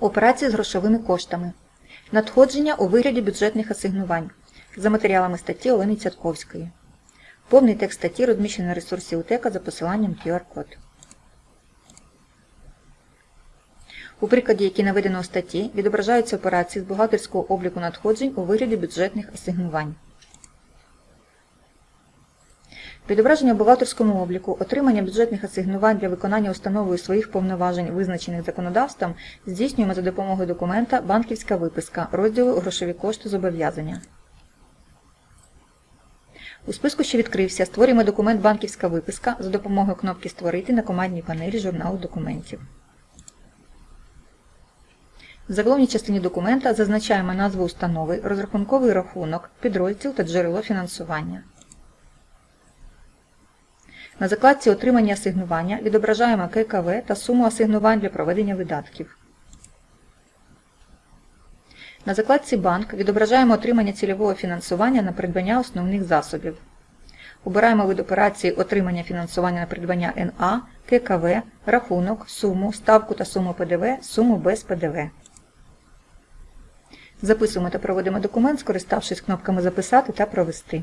Операції з грошовими коштами. Надходження у вигляді бюджетних асигнувань. За матеріалами статті Олени Цятковської. Повний текст статті розміщений на ресурсі УТЕКа за посиланням QR-код. У прикладі, який наведено у статті, відображаються операції з бухгалтерського обліку надходжень у вигляді бюджетних асигнувань. Відображення в бухгалтерському обліку, отримання бюджетних асигнувань для виконання установою своїх повноважень, визначених законодавством, здійснюємо за допомогою документа «Банківська виписка» розділу «Грошові кошти зобов'язання». У списку, що відкрився, створюємо документ «Банківська виписка» за допомогою кнопки «Створити» на командній панелі журналу документів. В заголовній частині документа зазначаємо назву установи, розрахунковий рахунок, підрозділ та джерело фінансування. На закладці Отримання асигнування відображаємо ККВ та суму асигнувань для проведення видатків. На закладці Банк відображаємо отримання цільового фінансування на придбання основних засобів. Обираємо вид операції отримання фінансування на придбання НА, ККВ, рахунок, суму, ставку та суму ПДВ, суму без ПДВ. Записуємо та проводимо документ, скориставшись кнопками Записати та Провести.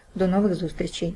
До нових зустрічей!